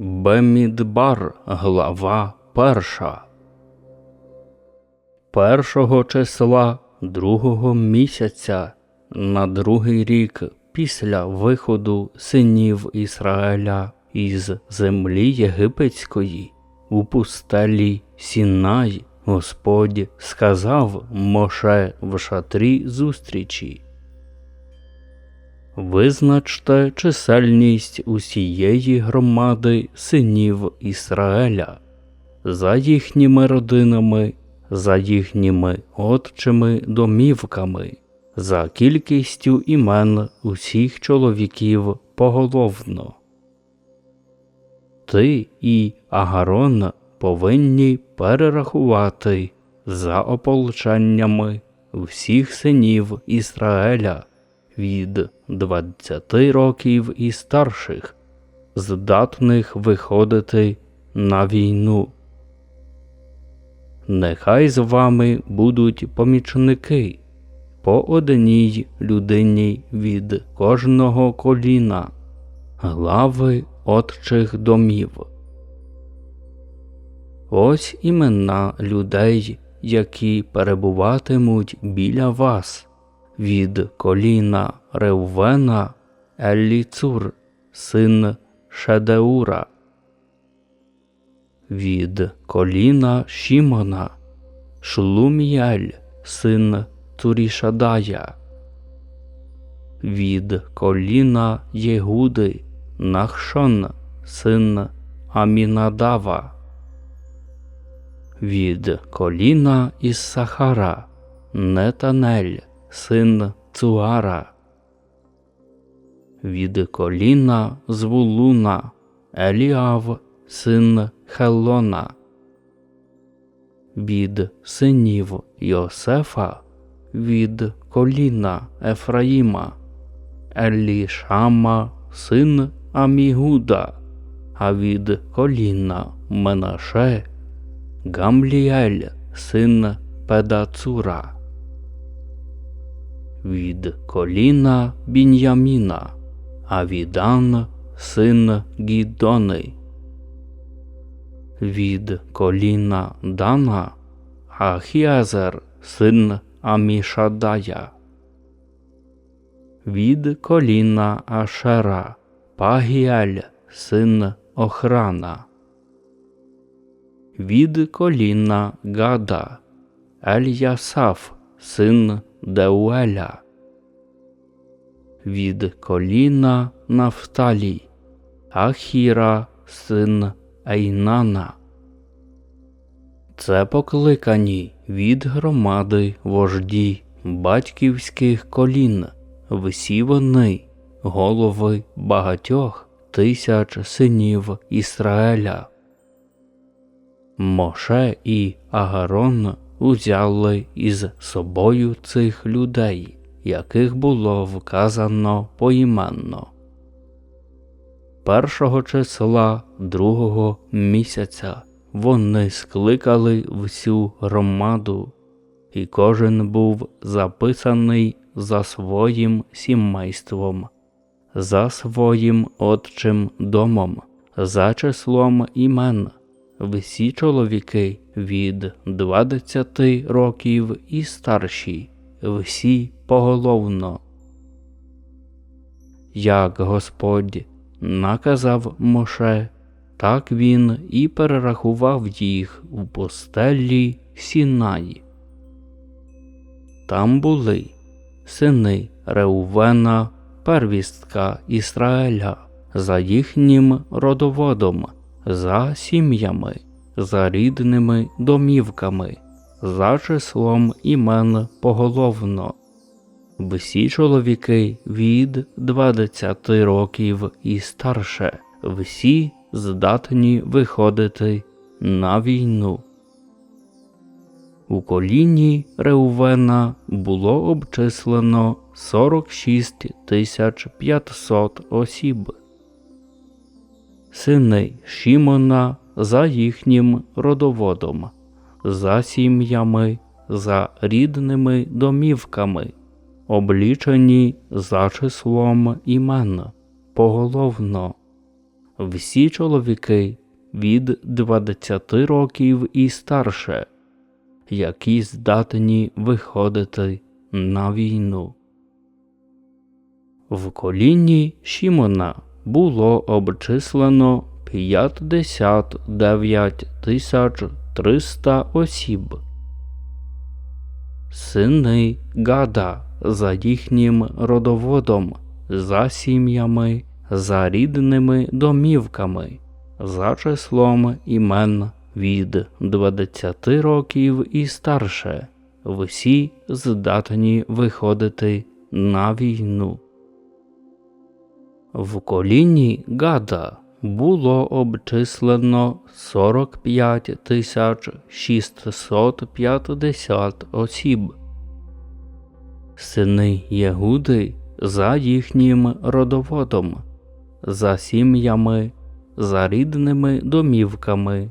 Бемідбар, глава перша. Першого числа другого місяця на другий рік після виходу синів Ізраїля із землі єгипетської у пустелі Сінай Господь сказав Моше в шатрі зустрічі. Визначте чисельність усієї громади синів Ісраїля за їхніми родинами, за їхніми отчими домівками, за кількістю імен усіх чоловіків поголовно. Ти і Агарон повинні перерахувати за ополченнями всіх синів Ісраїля від 20 років і старших, здатних виходити на війну. Нехай з вами будуть помічники по одній людині від кожного коліна, глави отчих домів. Ось імена людей, які перебуватимуть біля вас від коліна Реввена Елліцур, син Шедеура, від коліна Шімона Шлуміель, син Турішадая, від коліна Єгуди Нахшон, син Амінадава, від коліна Іссахара Нетанель, син Цуара, від коліна Звулуна Еліав, син Хелона, від синів Йосефа, від коліна Ефраїма, Елішама, син Амігуда, а від коліна Менаше, Гамліель, син Педацура від коліна Бін'яміна, Авідан, син Гідони, від коліна Дана, Ахіазер, син Амішадая, від коліна Ашера, Пагіаль, син Охрана, від коліна Гада, Ельясаф, син Деуеля, від коліна Нафталі, Ахіра, син Ейнана. Це покликані від громади вожді батьківських колін, всі вони, голови багатьох тисяч синів Ісраїля. Моше і Агарон узяли із собою цих людей, яких було вказано поіменно. Першого числа другого місяця вони скликали всю громаду, і кожен був записаний за своїм сімейством, за своїм отчим домом, за числом імен всі чоловіки від 20 років і старші, всі поголовно. Як Господь наказав Моше, так він і перерахував їх у постелі Сінаї. Там були сини Реувена, первістка Ісраїля, за їхнім родоводом за сім'ями, за рідними домівками, за числом імен поголовно. Всі чоловіки від 20 років і старше, всі здатні виходити на війну. У коліні Реувена було обчислено 46 тисяч 500 осіб сини Шімона за їхнім родоводом, за сім'ями, за рідними домівками, облічені за числом імен, поголовно, всі чоловіки від 20 років і старше, які здатні виходити на війну. В колінні Шімона було обчислено 59 тисяч 300 осіб. Сини Гада за їхнім родоводом, за сім'ями, за рідними домівками, за числом імен від 20 років і старше, всі здатні виходити на війну. В коліні Гада було обчислено 45 тисяч 650 осіб. Сини Єгуди за їхнім родоводом, за сім'ями, за рідними домівками,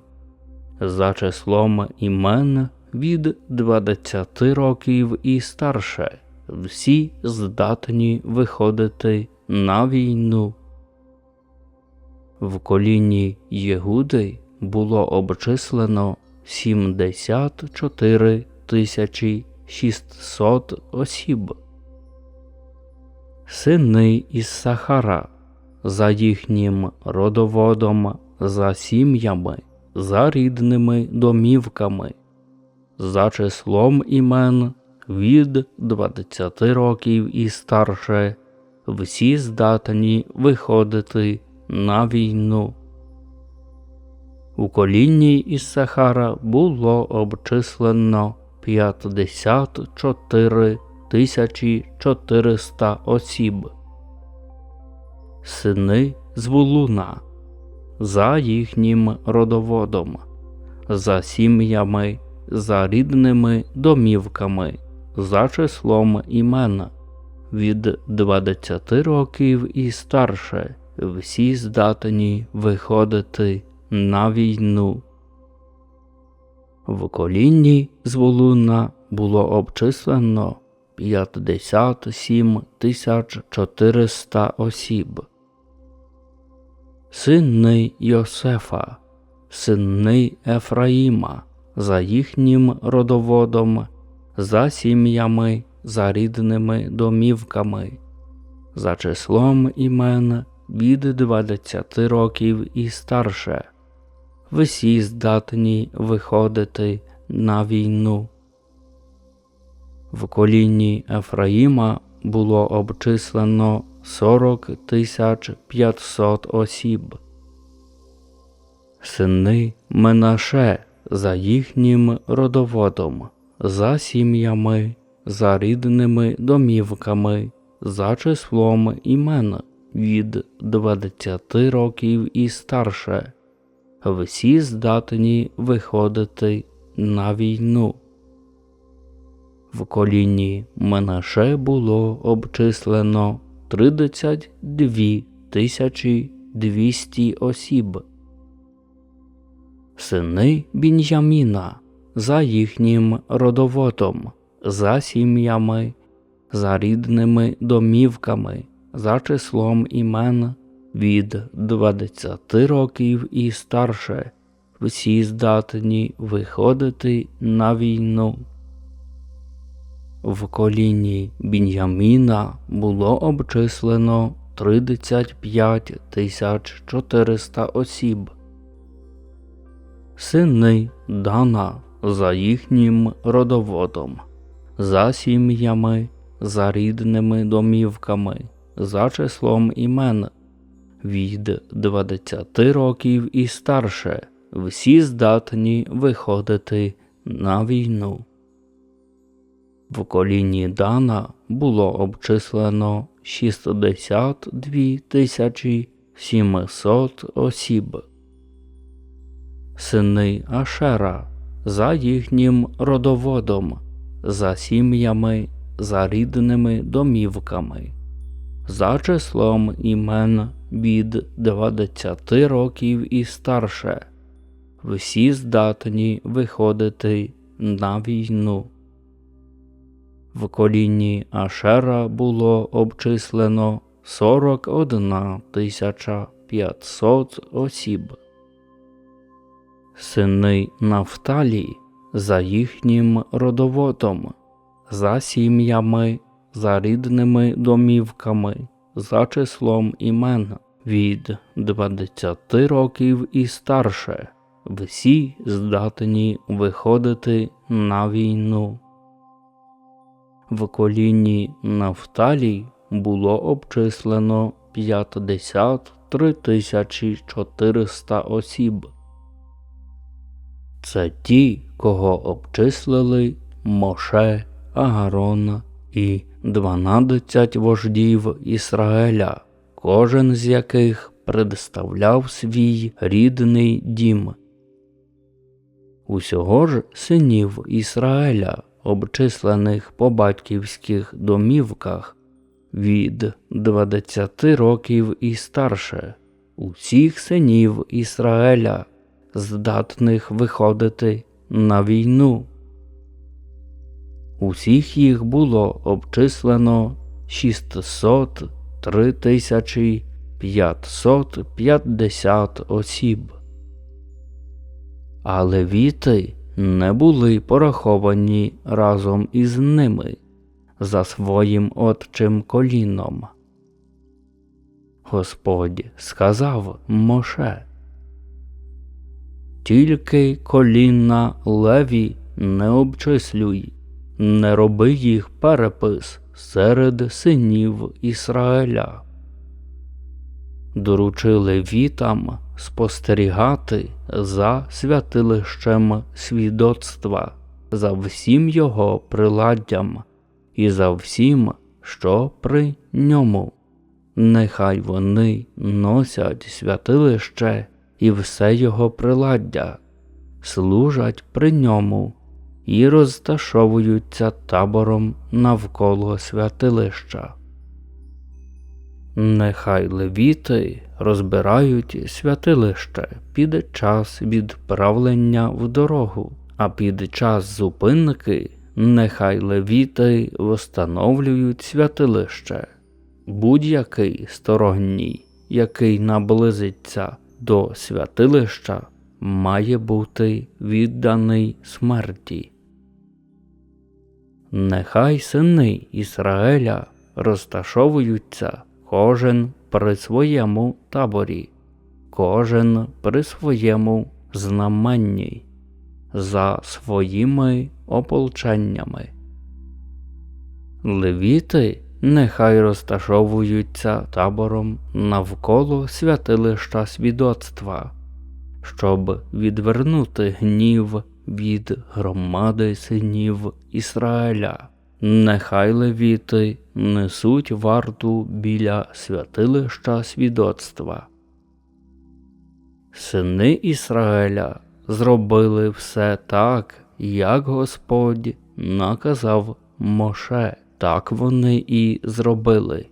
за числом імен від 20 років і старше, всі здатні виходити на війну. В коліні Єгуди було обчислено 74 тисячі 600 осіб. Сини із Сахара за їхнім родоводом, за сім'ями, за рідними домівками, за числом імен від 20 років і старше, всі здатні виходити на війну. У колінні із Сахара було обчислено 54 тисячі 400 осіб. Сини Звулуна за їхнім родоводом, за сім'ями, за рідними домівками, за числом імен від 20 років і старше всі здатні виходити на війну. В колінні Зволуна було обчислено 57 400 осіб. Сини Йосефа, сини Ефраїма, за їхнім родоводом, за сім'ями, за рідними домівками, за числом імен від 20 років і старше, всі здатні виходити на війну. В колінні Ефраїма було обчислено 40 500 осіб. Сини Менаше за їхнім родоводом, за сім'ями, за рідними домівками, за числом імен від 20 років і старше, всі здатні виходити на війну. В коліні Менаше було обчислено 32 тисячі 200 осіб. Сини Бін'яміна за їхнім родоводом, за сім'ями, за рідними домівками, за числом імен від 20 років і старше, всі здатні виходити на війну. В коліні Бін'яміна було обчислено 35 тисяч 400 осіб. Сини Дана за їхнім родоводом, за сім'ями, за рідними домівками, за числом імен від 20 років і старше, всі здатні виходити на війну. В коліні Дана було обчислено 62 тисячі 700 осіб. Сини Ашера за їхнім родоводом, за сім'ями, за рідними домівками, за числом імен від 20 років і старше, всі здатні виходити на війну. В колінні Ашера було обчислено 41 тисяча 500 осіб. Сини Нафталі за їхнім родоводом, за сім'ями, за рідними домівками, за числом імен від 20 років і старше, всі здатні виходити на війну. В коліні Нафталій було обчислено 53 тисячі 400 осіб. Це ті, кого обчислили Моше, Агарон і 12 вождів Ісраїля, кожен з яких представляв свій рідний дім. Усього ж синів Ісраїля, обчислених по батьківських домівках, від 20 років і старше, усіх синів Ісраїля, здатних виходити на війну. Усіх їх було обчислено 603 тисячі 550 осіб. А левіти не були пораховані разом із ними за своїм отчим коліном. Господь сказав Моше, тільки колінна леві не обчислюй, не роби їх перепис серед синів Ісраїля. Доручили вітам спостерігати за святилищем свідоцтва, за всім його приладдям і за всім, що при ньому. Нехай вони носять святилище і все його приладдя, служать при ньому і розташовуються табором навколо святилища. Нехай левіти розбирають святилище під час відправлення в дорогу, а під час зупинки нехай левіти встановлюють святилище, будь-який сторонній, який наблизиться до святилища, має бути відданий смерті. Нехай сини Ізраїля розташовуються кожен при своєму таборі, кожен при своєму знаменні, за своїми ополченнями. Левіти нехай розташовуються табором навколо святилища свідоцтва, щоб відвернути гнів від громади синів Ісраїля. Нехай левіти несуть варту біля святилища свідоцтва. Сини Ісраїля зробили все так, як Господь наказав Моше, так вони і зробили.